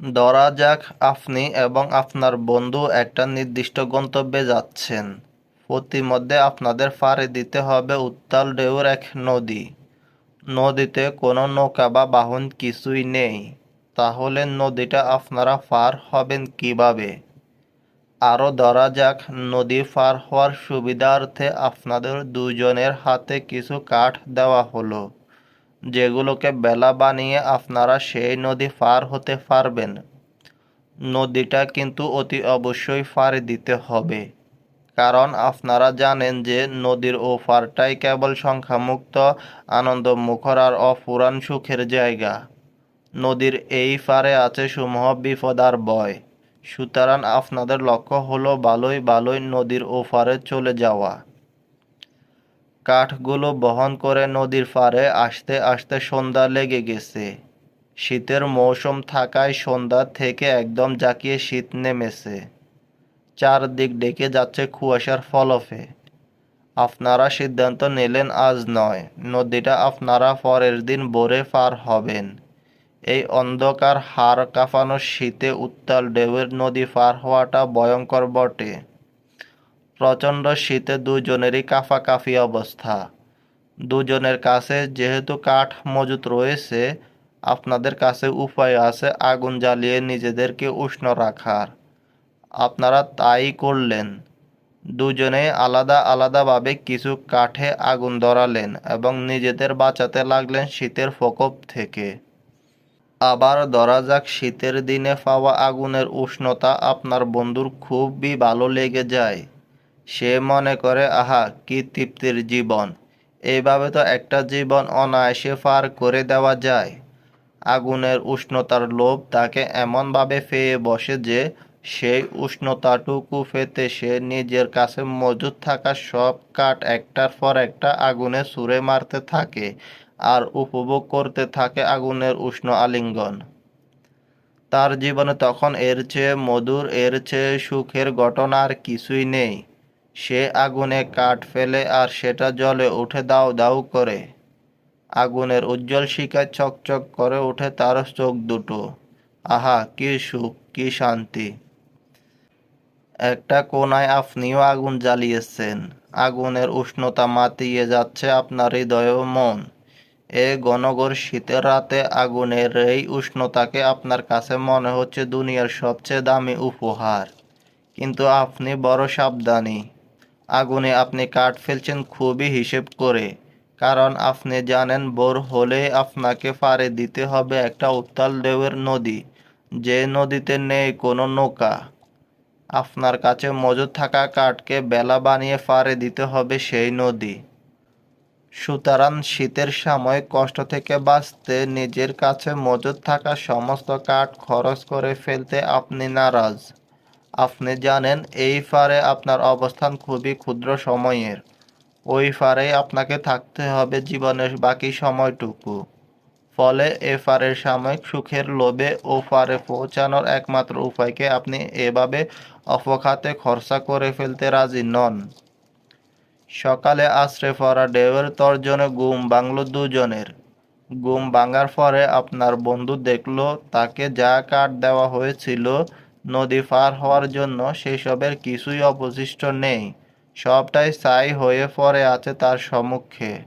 ধরা যাক আপনি এবং আপনার বন্ধু একটা নির্দিষ্ট গন্তব্যে যাচ্ছেন। পথিমধ্যে আপনাদের পাড়ি দিতে হবে উত্তাল ঢেউর এক নদী। নদীতে কোনো নৌকা বা বাহন কিছুই নেই। তাহলে নদীটা আপনারা পার হবেন কীভাবে? আরও ধরা যাক, নদী পার হওয়ার সুবিধার্থে আপনাদের দুজনের হাতে কিছু কাঠ দেওয়া হলো। যেগুলোকে বেলা বানিয়ে আপনারা সেই নদী পার হতে পারবেন। নদীটা কিন্তু অতি অবশ্যই পাড়ি দিতে হবে। কারণ আপনারা জানেন যে নদীর ওপারটাই কেবল সংখ্যামুক্ত, আনন্দমুখর আর অফুরান সুখের জায়গা। নদীর এই পারে আছে সমূহ বিপদ আর বয় সুতরাং আপনাদের লক্ষ্য হলো ভালোই ভালোই নদীর ওপারে চলে যাওয়া। কাঠগুলো বহন করে নদীর পাড়ে আসতে আসতে সন্ধ্যা লেগে গেছে। শীতের মৌসুম থাকায় সন্ধ্যা থেকে একদম জাকিয়ে শীত নেমেছে। চারদিক ডেকে যাচ্ছে কুয়াশার ফলফে আপনারা সিদ্ধান্ত নিলেন আজ নয়। নদীটা আপনারা পরের দিন ভোরে পার হবেন। এই অন্ধকার হাড় কাঁপানো শীতে উত্তাল ঢেউয়ের নদী পার হওয়াটা ভয়ঙ্কর বটে। প্রচণ্ড শীতে দুজনেরই কাফাকাফি অবস্থা। দুজনের কাছে যেহেতু কাঠ মজুত রয়েছে, আপনাদের কাছে উপায় আছে আগুন জ্বালিয়ে নিজেদেরকে উষ্ণ রাখার। আপনারা তাই করলেন। দুজনে আলাদা আলাদাভাবে কিছু কাঠে আগুন ধরালেন এবং নিজেদের বাঁচাতে লাগলেন শীতের প্রকোপ থেকে। আবার ধরা যাক শীতের দিনে পাওয়া আগুনের উষ্ণতা আপনার বন্ধুর খুবই ভালো লেগে যায়। সে মনে করে, আহা, কি তৃপ্তির জীবন। এইভাবে তো একটা জীবন অনায়াসে পার করে দেওয়া যায়। আগুনের উষ্ণতার লোভ তাকে এমনভাবে ফেয়ে বসে যে সেই উষ্ণতাটুকু ফেতে সে নিজের কাছে মজুদ থাকা সব কাঠ একটার পর একটা আগুনে সুরে মারতে থাকে আর উপভোগ করতে থাকে আগুনের উষ্ণ আলিঙ্গন। তার জীবনে তখন এর চেয়ে মধুর, এর চেয়ে সুখের ঘটনা আর কিছুই নেই। সে আগুনে কাঠ ফেলে আর সেটা জলে উঠে দাও দাও করে। আগুনের উজ্জ্বল শিকায় চকচক করে উঠে তার চোখ দুটো। আহা, কি সুখ, কি শান্তি। একটা কোনায় আপনিও আগুন জ্বালিয়েছেন। আগুনের উষ্ণতা মাতিয়ে যাচ্ছে আপনার হৃদয় মন। এ ঘনঘোর শীতের রাতে আগুনের এই উষ্ণতাকে আপনার কাছে মনে হচ্ছে দুনিয়ার সবচেয়ে দামি উপহার। কিন্তু আপনি বড় সাবধানী। আগুনে আপনি কাঠ ফেলছেন খুবই হিসেব করে। কারণ আপনি জানেন, বোর হলে আপনাকে পাড়ে দিতে হবে একটা উত্তাল ঢেউয়ের নদী, যে নদীতে নেই কোনো নৌকা। আপনার কাছে মজুদ থাকা কাঠকে বেলা বানিয়ে পাড়ে দিতে হবে সেই নদী। সুতরাং শীতের সময় কষ্ট থেকে বাঁচতে নিজের কাছে মজুদ থাকা সমস্ত কাঠ খরচ করে ফেলতে আপনি নারাজ। আপনি জানেন, এই ফারে আপনার অবস্থান খুবই ক্ষুদ্র সময়ের। ওই ফারেই আপনাকে থাকতে হবে জীবনের বাকি সময়টুকু। ফলে এ ফারের সাময়িক সুখের লোভে ও ফারে পৌঁছানোর একমাত্র উপায়কে আপনি এভাবে অপখাতে খরচা করে ফেলতে রাজি নন। সকালে আশ্রে পড়া ঢেউয়ের তর্জনে গুম ভাঙল দুজনের। গুম ভাঙার পরে আপনার বন্ধু দেখল, তাকে যা কাঠ দেওয়া হয়েছিল নদী পার হওয়ার জন্য সেসবের কিছুই অবশিষ্ট নেই। সবটাই ছাই হয়ে পড়ে আছে তার সম্মুখে।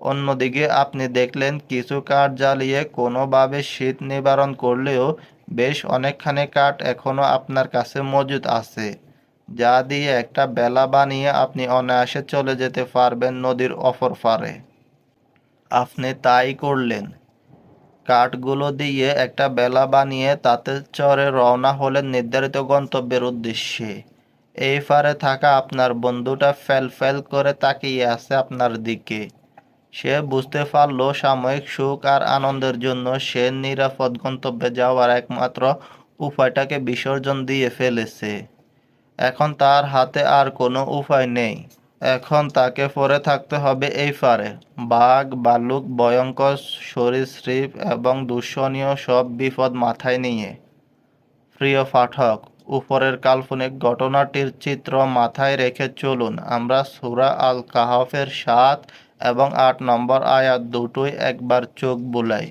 অন্যদিকে আপনি দেখলেন কিছু কাঠ জ্বালিয়ে কোনোভাবে শীত নিবারণ করলেও বেশ অনেকখানি কাঠ এখনও আপনার কাছে মজুদ আছে। যা দিয়ে একটা বেলা বানিয়ে আপনি অনায়াসে চলে যেতে পারবেন নদীর অপর পারে। আপনি তাই করলেন। কাঠগুলো দিয়ে একটা বেলা বানিয়ে তাতে চরে রওনা হলেন নির্ধারিত গন্তব্যের উদ্দেশ্যে। এই পারে থাকা আপনার বন্ধুটা ফেল ফেল করে তাকিয়ে আছে আপনার দিকে। সে বুঝতে পারল সাময়িক সুখ আর আনন্দের জন্য সে নিরাপদ গন্তব্যে যাওয়ার একমাত্র উপায়টাকে বিসর্জন দিয়ে ফেলেছে। এখন তার হাতে আর কোনো উপায় নেই। এখন তাকে পরে থাকতে হবে এই পারে। বাঘ, বালুক, ভয়ঙ্কর সরীসৃপ এবং দূষণীয় সব বিপদ মাথায় নিয়ে। প্রিয় পাঠক, উপরের কাল্পনিক ঘটনাটির চিত্র মাথায় রেখে চলুন। আমরা সুরা আল কাহাফের সাত এবং আট নম্বর আয়াত দুটোই একবার চোখ বুলাই।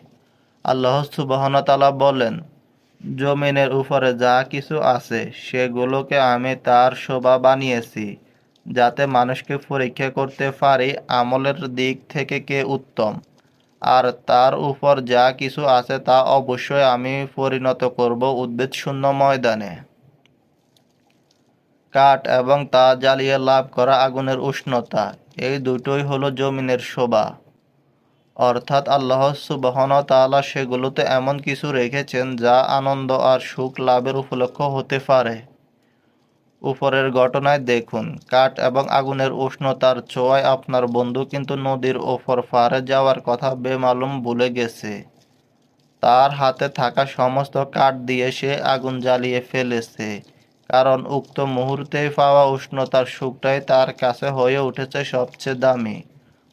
আল্লাহ সুবাহনতালা বলেন, জমিনের উপরে যা কিছু আছে, সেগুলোকে আমি তার শোভা বানিয়েছি। যাতে মানুষকে পরীক্ষা করতে পারি আমলের দিক থেকে কে উত্তম। আর তার উপর যা কিছু আছে তা অবশ্যই আমি পরিণত করব উদ্ভিদ শূন্য ময়দানে। কাঠ এবং তা জ্বালিয়ে লাভ করা আগুনের উষ্ণতা, এই দুটোই হলো জমিনের শোভা। অর্থাৎ আল্লাহ সুবহান তালা সেগুলোতে এমন কিছু রেখেছেন যা আনন্দ আর সুখ লাভের উপলক্ষ হতে পারে। উপরের ঘটনায় দেখুন, কাঠ এবং আগুনের উষ্ণতার ছোঁয়ায় আপনার বন্ধু কিন্তু নদীর ওপর পারে যাওয়ার কথা বেমালুম ভুলে গেছে। তার হাতে থাকা সমস্ত কাঠ দিয়ে সে আগুন জ্বালিয়ে ফেলেছে, কারণ উক্ত মুহূর্তেই পাওয়া উষ্ণতার সুখটাই তার কাছে হয়ে উঠেছে সবচেয়ে দামি।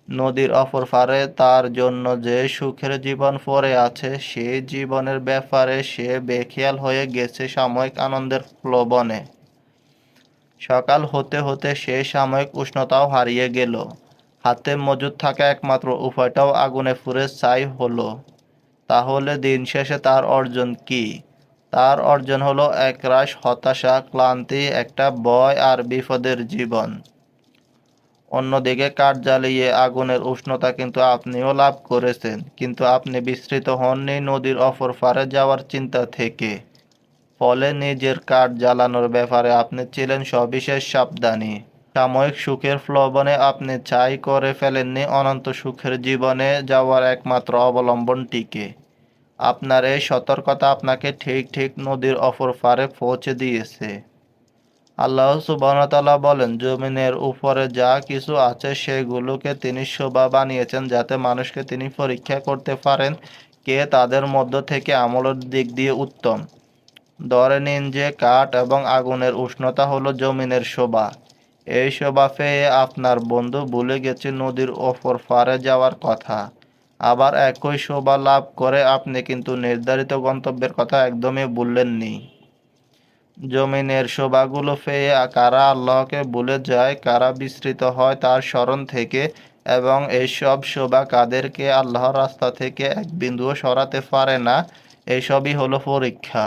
নদীর অপর পারে তার জন্য যে সুখের জীবন পড়ে আছে, সেই জীবনের ব্যাপারে সে বেখেয়াল হয়ে গেছে সাময়িক আনন্দের প্লবনে। সকাল হতে হতে সে সাময়িক উষ্ণতাও হারিয়ে গেল। হাতে মজুদ থাকা একমাত্র উপায়টাও আগুনে ফুরে ছাই হলো। তাহলে দিন শেষে তার অর্জন কি? তার অর্জন হলো একরাশ, হতাশা, ক্লান্তি, একটা ভয় আর বিপদের জীবন। অন্যদিকে কাঠ জ্বালিয়ে আগুনের উষ্ণতা কিন্তু আপনিও লাভ করেছেন, কিন্তু আপনি বিস্তৃত হননি নদীর অপর পারে যাওয়ার চিন্তা থেকে। ফলে নিজের কাঠ জ্বালানোর ব্যাপারে আপনি ছিলেন সবিশেষ সাবধানী। সাময়িক সুখের প্লবনে আপনি চাই করে ফেলেননি, অনন্ত সুখের জীবনে যাওয়ার একমাত্র অবলম্বনটিকে আপনার এই সতর্কতা আপনাকে ঠিক ঠিক নদীর অপর পারে পৌঁছে দিয়েছে। আল্লাহ সুবাহতাল্লাহ বলেন, জমিনের উপরে যা কিছু আছে সেগুলোকে তিনি শোভা বানিয়েছেন যাতে মানুষকে তিনি পরীক্ষা করতে পারেন কে তাদের মধ্য থেকে আমলের দিক দিয়ে উত্তম। ধরে নিন যে কাঠ এবং আগুনের উষ্ণতা হলো জমিনের শোভা। এই শোভা পেয়ে আপনার বন্ধু ভুলে গেছে নদীর ওপর পারে যাওয়ার কথা। আবার একই শোভা লাভ করে আপনি কিন্তু নির্ধারিত গন্তব্যের কথা একদমই ভুললেননি। জমিনের শোভাগুলো পেয়ে কারা আল্লাহকে ভুলে যায়, কারা বিস্তৃত হয় তার স্মরণ থেকে এবং এইসব শোভা কাদেরকে আল্লাহর রাস্তা থেকে এক বিন্দুও সরাতে পারে না এইসবই হলো পরীক্ষা।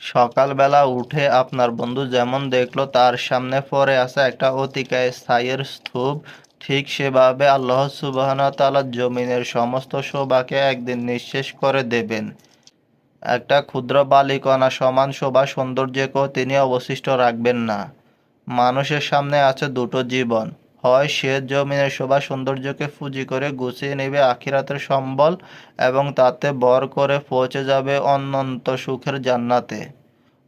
সকালবেলা উঠে আপনার বন্ধু যেমন দেখল, তার সামনে পরে আছে একটা অতিকায় ছাইয়ের স্তূপ। ঠিক সেভাবে আল্লাহ সুবাহন তালা জমিনের সমস্ত শোভাকে একদিন নিঃশেষ করে দেবেন। একটা ক্ষুদ্র বালিকণা সমান শোভা সৌন্দর্যকেও তিনি অবশিষ্ট রাখবেন না। মানুষের সামনে আছে দুটো জীবন। হয় সে জমিনের শোভা সৌন্দর্যকে ফুজি করে গুছিয়ে নেবে আখিরাতের সম্বল এবং তাতে বর করে পৌঁছে যাবে অনন্ত সুখের জান্নাতে।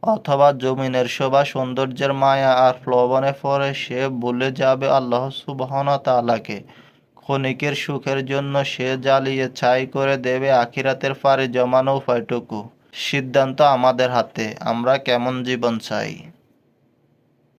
অথবা জমিনের শোভা সৌন্দর্যের মায়া আর প্লবনে পরে সে ভুলে যাবে আল্লাহ সুবহান তালাকে ক্ষণিকের সুখের জন্য সে জ্বালিয়ে ছাই করে দেবে আখিরাতের পারে জমানো উপায়টুকু। সিদ্ধান্ত আমাদের হাতে, আমরা কেমন জীবন চাই?